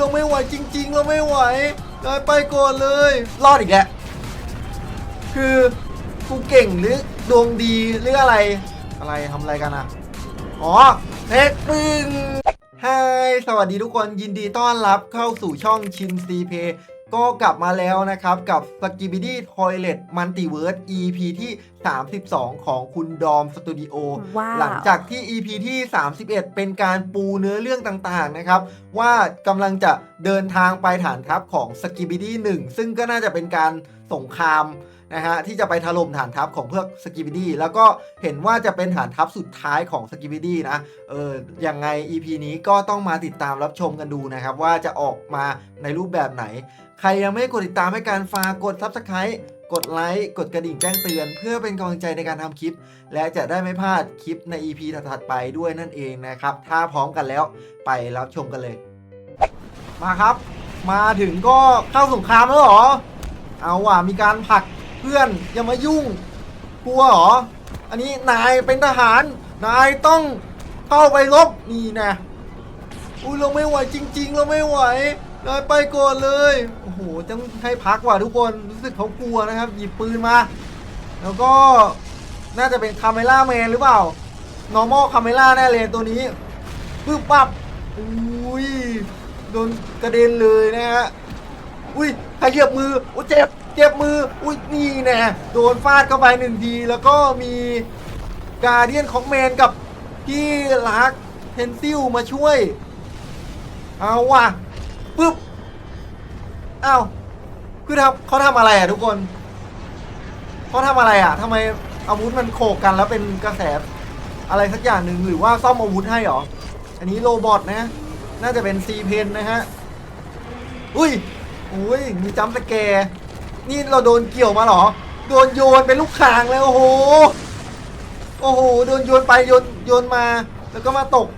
เราไม่ไหวจริง ๆ เราไม่ไหวนายไปก่อนเลย รอดอีกแล้วคือกูเก่งหรือดวงดีหรืออะไร อะไรทำอะไรกันอะ อ๋อเทคปึงไฮสวัสดีทุกคนยินดีต้อนรับเข้าสู่ช่องชินซีเพ ก็กลับมาแล้วนะครับ กับ s k i b i d y Toilet Multiverse EP ที่ 32 ของคุณดอมสตูดิโอว้าวหลังจากที่ EP ที่ 31 เป็นการปูเนื้อเรื่องต่างๆนะครับ ว่ากำลังจะเดินทางไปฐานทัพของสกิบิดี้1ซึ่งก็น่าจะเป็นการสงคราม นะฮะที่จะไปถล่มฐานทัพของเพวกสกิบิดี้แล้วก็เห็นว่าจะเป็นฐานทัพสุดท้ายของสกิบิดี้นะเออยังไง EP นี้ก็ต้องมาติดตามรับชมกันดูนะครับ ว่าจะออกมาในรูปแบบไหน ใครยังไม่กดติดตามให้การฝากด Subscribe กดไลค์ กดกระดิ่งแจ้งเตือน เพื่อเป็นกำลังใจในการทำคลิป และจะได้ไม่พลาดคลิปใน EP ถัดๆไปด้วยนั่นเองนะครับ ถ้าพร้อมกันแล้วไปรับชมกันเลย มาครับ มาถึงก็เข้าสงครามแล้วเหรอ เอาว่ะมีการผลัก เพื่อนอย่ามายุ่ง กลัวเหรอ อันนี้นายเป็นทหาร นายต้องเข้าไปรบนี่นะอุ้ยเราไม่ไหวจริง ๆ เราไม่ไหวนายไปก่อนเลยโอ้โหต้องให้พักว่ะทุกคนรู้สึกเขากลัวนะครับ หยิบปืนมา แล้วก็น่าจะเป็นคาเมล่าแมนหรือเปล่า normal คาเมล่าแน่เลยตัวนี้ปึ๊บปับอุ้ยโดนกระเด็นเลยนะฮะอุ้ยขยับมืออุ้เจ็บ เจ็บมือ อุ้ยนี่แน่โดนฟาดเข้าไปหนึ่งทีแล้วก็มีกาเดียนของแมนกับพี่รักเทนซิลมาช่วย เอาว่ะปึ๊บอ้าวคือทำเขาทำอะไรอะทุกคนเขาทำอะไรอะทำไมอาวุธมันโขกกันแล้วเป็นกระแสอะไรสักอย่างหนึ่งหรือว่าซ่อมอาวุธให้เหรอ อันนี้โรบอทนะ น่าจะเป็นซีเพนนะฮะ อุ้ยอุ้ยมีจัมป์สแกร์ นี่เราโดนเกี่ยวมาเหรอ โดนโยนเป็นลูกข่างเลยโอ้โห โอ้โห โดนโยนไปโยนโยนมา แล้วก็มาตก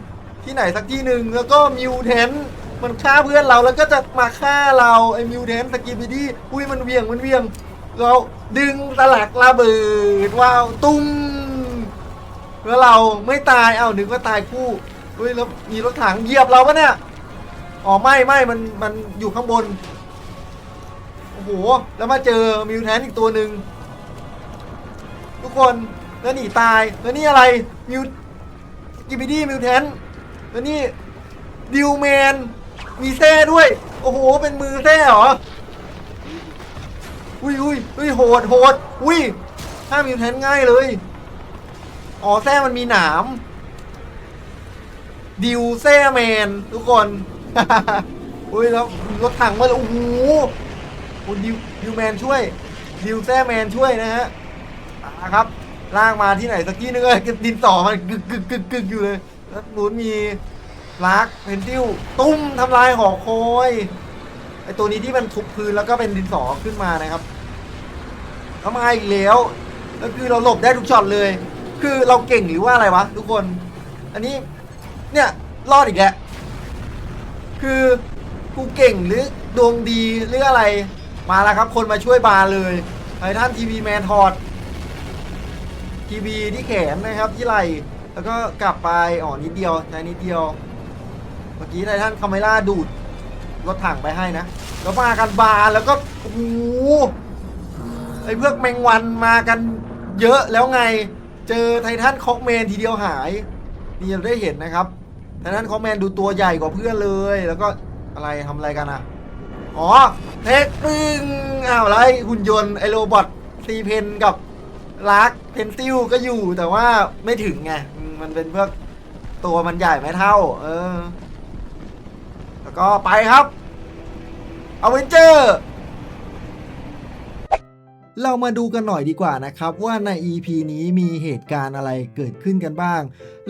ที่ไหนสักที่หนึ่งแล้วก็มิวเทนมันฆ่าเพื่อนเราแล้วก็จะมาฆ่าเราไอ้มิวเทนสกิบิดี้อุ้ยมันเวียงมันเวียง เราดึงตลักระเบิดว้าวตุ้มแล้วเราไม่ตายเอ้านึกว่าตายคู่เฮ้ยแล้วมีรถถังเหยียบเราปะเนี่ยอ๋อไม่ไม่มันมันอยู่ข้างบน อ้โห แล้วมาเจอมิวแทนอีกตัวหนึ่งทุกคนแล้วหนีตาย แล้วนี่อะไรมิวกิบิดี้มิวแทนแล้วนี่ดิวแมนมีแท้ด้วย โอ้โห เป็นมือแท้เหรอ อุ้ยอุ้ยอุ้ยโหดโหดอุ้ยถ้ามิวแทนง่ายเลย อ๋อแท้มันมีหนาม ดิวแซ่แมนทุกคน อุ้ยแล้วรถถังมาแล้วโอ้โห โอ้ดิวดิวแมนช่วยดิวแซ่แมนช่วยนะฮะอ่าครับลากมาที่ไหนสักที่นึงเอ้ยดินต่อมันกึกกึกกึกกึกอยู่เลยแล้วนู้นมีลักเพนซิลตุ้มทำลายหอคอยไอตัวนี้ที่มันทุบพื้นแล้วก็เป็นดินสอขึ้นมานะครับเข้ามาอีกแล้วแล้วคือเราหลบได้ทุกช็อตเลย คือเราเก่งหรือว่าอะไรวะทุกคน อันนี้เนี่ยรอดอีกแล้วคือกูเก่งหรือดวงดีหรืออะไร มาแล้วครับ คนมาช่วยบาร์เลยไททันทีวีแมนถอดทีวีที่แขนนะครับที่ไหล่แล้วก็กลับไปอ๋อนิดเดียวใช้นิดเดียว เมื่อกี้ไททันคาเมล่าดูดรถถังไปให้นะ แล้วมากันบาร์แล้วก็โอ้โหไอ้เพื่อกแมงวันมากันเยอะแล้วไง เจอไททันคอกเมนทีเดียวหาย นี่เราได้เห็นนะครับไททันคอกแมนดูตัวใหญ่กว่าเพื่อนเลย แล้วก็อะไรทำอะไรกันอะ อ๋อเทคปึ้งอ้าวอะไรหุ่นยนต์ไอโรบอทซีเพนกับลักเพนซิลก็อยู่แต่ว่าไม่ถึงไงมมันเป็นเพื่อตัวมันใหญ่ไม่เท่า เออ แล้วก็ไปครับอเวนเจอร์ เรามาดูกันหน่อยดีกว่านะครับว่าใน EP นี้มีเหตุการณ์อะไรเกิดขึ้นกันบ้าง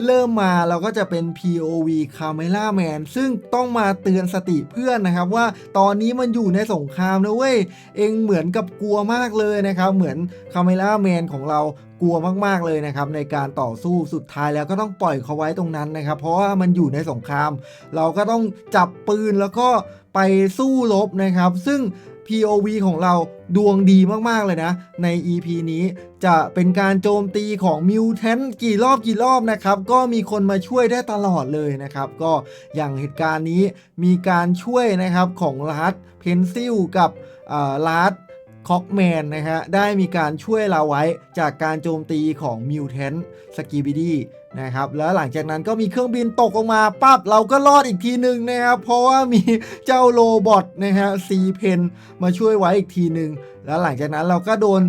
เริ่มมาเราก็จะเป็น POV Camera Man ซึ่งต้องมาเตือนสติเพื่อนนะครับ ว่าตอนนี้มันอยู่ในสงครามนะเว้ย เองเหมือนกับกลัวมากเลยนะครับ เหมือน Camera Man ของเรากลัวมากๆเลยนะครับในการต่อสู้สุดท้ายแล้วก็ต้องปล่อยเขาไว้ตรงนั้นนะครับ เพราะว่ามันอยู่ในสงคราม เราก็ต้องจับปืนแล้วก็ไปสู้รบนะครับ ซึ่ง POV ของเราดวงดีมาก ๆ เลยนะ ใน EP นี้จะเป็นการโจมตีของมิวแทนกี่รอบกี่รอบนะครับ ก็มีคนมาช่วยได้ตลอดเลยนะครับ ก็อย่างเหตุการณ์นี้มีการช่วยนะครับของลัดเพนซิลกับลัด คอกแมนนะฮะได้มีการช่วยเราไว้จากการโจมตีของมิวแทนสกีบิดี้นะครับแล้วหลังจากนั้นก็มีเครื่องบินตกออกมาปั๊บเราก็รอดอีกทีหนึ่งนะครับเพราะว่ามีเจ้าโรบอทนะฮะซีเพนมาช่วยไว้อีกทีหนึ่งแล้วหลังจากนั้นเราก็โดน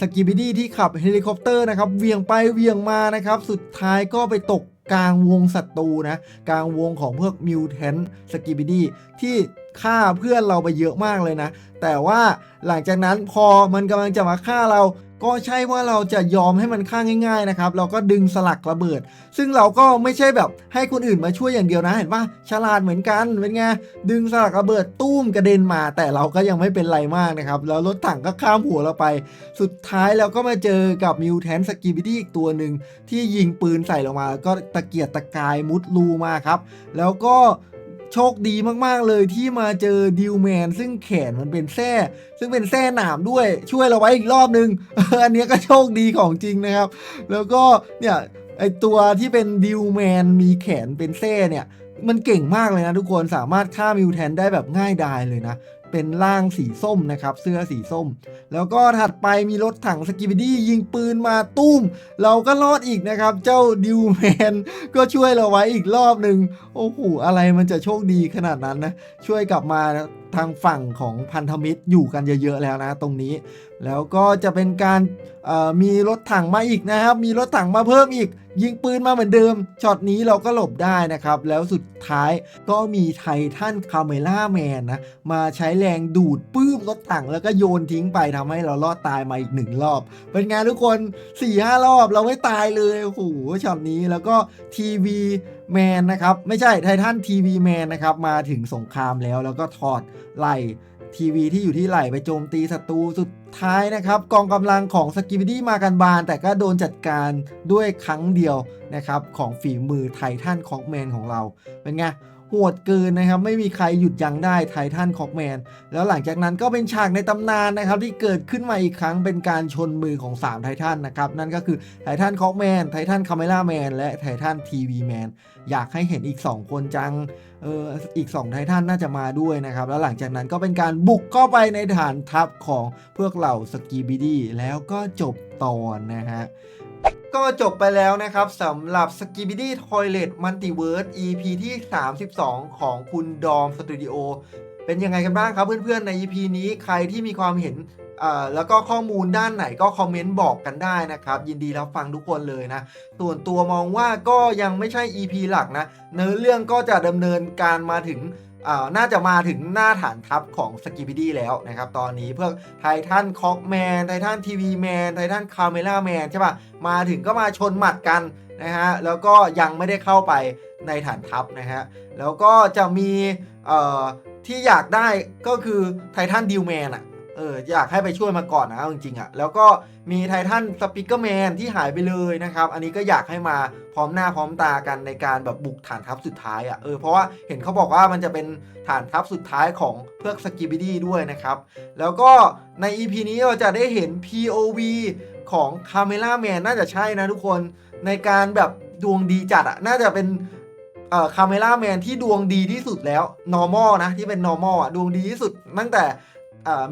สกิบิดี้ที่ขับเฮลิคอปเตอร์นะครับเวียงไปเวียงมานะครับสุดท้ายก็ไปตกกลางวงศัตรูนะกลางวงของพวกมิวแทนสกิบิดี้ที่ ฆ่าเพื่อนเราไปเยอะมากเลยนะ แต่ว่าหลังจากนั้นพอมันกำลังจะมาฆ่าเรา ก็ใช่ว่าเราจะยอมให้มันฆ่าง่าย ๆนะครับ เราก็ดึงสลักระเบิด ซึ่งเราก็ไม่ใช่แบบให้คนอื่นมาช่วยอย่างเดียวนะ เห็นปะฉลาดเหมือนกันเป็นไงดึงสลักระเบิดตุ้มกระเด็นมา แต่เราก็ยังไม่เป็นไรมากนะครับ แล้วรถถังก็ข้ามหัวเราไป สุดท้ายเราก็มาเจอกับมิวแทนสกีบิดี้อีกตัวหนึ่งที่ยิงปืนใส่ลงมา ก็ตะเกียกตะกายมุดรูมาครับ แล้วก็ โชคดีมากๆเลยที่มาเจอดิวแมนซึ่งแขนมันเป็นแส้ซึ่งเป็นแส้หนามด้วยช่วยเราไว้อีกรอบนึง อันนี้ก็โชคดีของจริงนะครับ แล้วก็เนี่ยไอตัวที่เป็นดิวแมนมีแขนเป็นแส้เนี่ยมันเก่งมากเลยนะทุกคนสามารถฆ่ามิวแทนได้แบบง่ายดายเลยนะ เป็นร่างสีส้มนะครับ เสื้อสีส้ม แล้วก็ถัดไปมีรถถังสกิบิดี้ยิงปืนมาตุ้ม เราก็รอดอีกนะครับ เจ้าดิวแมนก็ช่วยเราไว้อีกรอบหนึ่งโอ้โหอะไรมันจะโชคดีขนาดนั้นนะ ช่วยกลับมาทางฝั่งของพันธมิตรอยู่กันเยอะๆแล้วนะ ตรงนี้ แล้วก็จะเป็นการมีรถถังมาอีกนะครับ มีรถถังมาเพิ่มอีก ยิงปืนมาเหมือนเดิม ช็อตนี้เราก็หลบได้นะครับ แล้วสุดท้ายก็มีไททันคาเมล่าแมนนะ มาใช้แรงดูดปื้มรถถังแล้วก็โยนทิ้งไปทำให้เรารอดตายมาอีกหนึ่งรอบ เป็นไงทุกคน4ี่ห้ารอบเราไม่ตายเลยโอ้โหช็อตนี้แล้วก็ทีวีแมนนะครับ ไม่ใช่ไททันทีวีแมนนะครับ มาถึงสงครามแล้วแล้วก็ถอดไหล่ ทีวีที่อยู่ที่ไหลไปโจมตีศัตรูสุดท้ายนะครับ กองกำลังของสกิบิดี้มากันบาน แต่ก็โดนจัดการด้วยครั้งเดียวนะครับ ของฝีมือไททันคอกแมนของเราเป็นไง โหดเกินนะครับ ไม่มีใครหยุดยั้งได้ไททันคอกแมน แล้วหลังจากนั้นก็เป็นฉากในตำนานนะครับ ที่เกิดขึ้นมาอีกครั้งเป็นการชนมือของ 3 ไททันนะครับ นั่นก็คือไททันคอกแมน ไททันคาเมล่าแมน และไททันทีวีแมน อยากให้เห็นอีก 2 คนจังเอออีก 2 ไททันน่าจะมาด้วยนะครับ แล้วหลังจากนั้นก็เป็นการบุกเข้าไปในฐานทัพของพวกเหล่าสกีบิดี้แล้วก็จบตอนนะฮะ ก็จบไปแล้วนะครับสำหรับ s k i b i d y Toilet Multiverse EP ที่ 32 ของคุณดอมสตูดิโอเป็นยังไงกันบ้างครับเพื่อนๆ ใน EP นี้ใครที่มีความเห็นแล้วก็ข้อมูลด้านไหนก็คอมเมนต์บอกกันได้นะครับ ยินดีรับฟังทุกคนเลยนะ ส่วนตัวมองว่าก็ยังไม่ใช่ EP หลักนะ เนื้อเรื่องก็จะดำเนินการมาถึง น่าจะมาถึงหน้าฐานทัพของสกิบิดี้แล้วนะครับ ตอนนี้เพื่อไททันคอกแมนไททันทีวีแมนไททันคาเมล่าแมนใช่ปะมาถึงก็มาชนหมัดกันนะฮะแล้วก็ยังไม่ได้เข้าไปในฐานทัพนะฮะแล้วก็จะมีที่อยากได้ก็คือไททันดิวแมนอะ อออยากให้ไปช่วยมาก่อนนะจริงๆอะแล้วก็มีไททันสปิเกอร์แมนที่หายไปเลยนะครับ อันนี้ก็อยากให้มาพร้อมหน้าพร้อมตากันในการแบบบุกฐานทัพสุดท้ายอะเออเพราะว่าเห็นเขาบอกว่ามันจะเป็นฐานทัพสุดท้ายของเพือกสกิบิดี้ด้วยนะครับ แล้วก็ใน EP นี้เราจะได้เห็น POV ของคาเมล่าแมนน่าจะใช่นะทุกคนในการแบบดวงดีจัดอะน่าจะเป็นคาเมล่าแมนที่ดวงดีที่สุดแล้ว normal นะ ที่เป็น normal อะดวงดีที่สุดตั้งแต่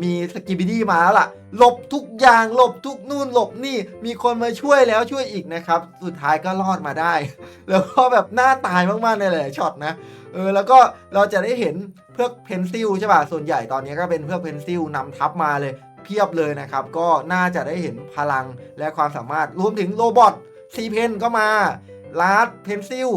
มีสกิบิดี้มาแล้วล่ะ หลบทุกอย่างหลบทุกนู่นหลบนี่ มีคนมาช่วยแล้วช่วยอีกนะครับ สุดท้ายก็รอดมาได้ แล้วก็แบบหน้าตายมากๆในหลายช็อตนะ เออ แล้วก็เราจะได้เห็นเพือกเพนซิลใช่ป่ะ ส่วนใหญ่ตอนนี้ก็เป็นเพือกเพนซิลนำทัพมาเลย เพียบเลยนะครับ ก็น่าจะได้เห็นพลังและความสามารถ รวมถึงโรบอทซีเพนก็มาลาร์ดเพนซิล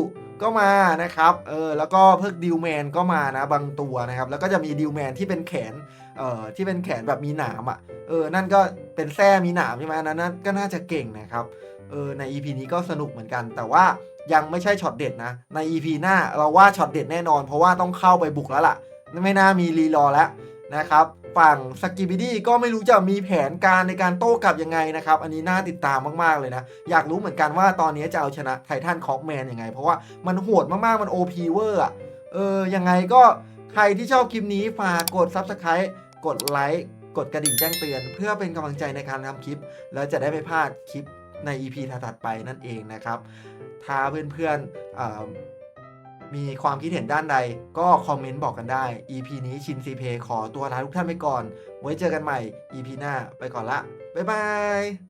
ก็มานะครับ เออ แล้วก็เพิกดิวแมนก็มานะบางตัวนะครับ แล้วก็จะมีดิวแมนที่เป็นแขน เอ่อ ที่เป็นแขนแบบมีหนามอะ เออ นั่นก็เป็นแส้มีหนามใช่ไหมอันนั้น ก็น่าจะเก่งนะครับ เออ ใน EP นี้ก็สนุกเหมือนกัน แต่ว่ายังไม่ใช่ช็อตเด็ดนะ ใน EP หน้าเราว่าช็อตเด็ดแน่นอน เพราะว่าต้องเข้าไปบุกแล้วล่ะ ไม่น่ามีรีรอแล้ว นะครับ ฝั่งสกิบิดี้ก็ไม่รู้จะมีแผนการในการโต้กลับยังไงนะครับ อันนี้น่าติดตามมาก ๆ เลยนะ อยากรู้เหมือนกันว่าตอนนี้จะเอาชนะไททันคอกแมนยังไง เพราะว่ามันโหดมากๆ มัน OP เวอร์อะเออ ยังไงก็ใครที่ชอบคลิปนี้ฝากกด Subscribe กดไลค์กดกระดิ่งแจ้งเตือน เพื่อเป็นกำลังใจในการทำคลิป แล้วจะได้ไม่พลาดคลิปใน EP ถัดๆไปนั่นเองนะครับ ถ้าเพื่อนๆ มีความคิดเห็นด้านใด ก็คอมเมนต์บอกกันได้ EP นี้ชินซีเพขอตัวลาทุกท่านไปก่อน ไว้เจอกันใหม่ EP หน้าไปก่อนละ บ๊ายบาย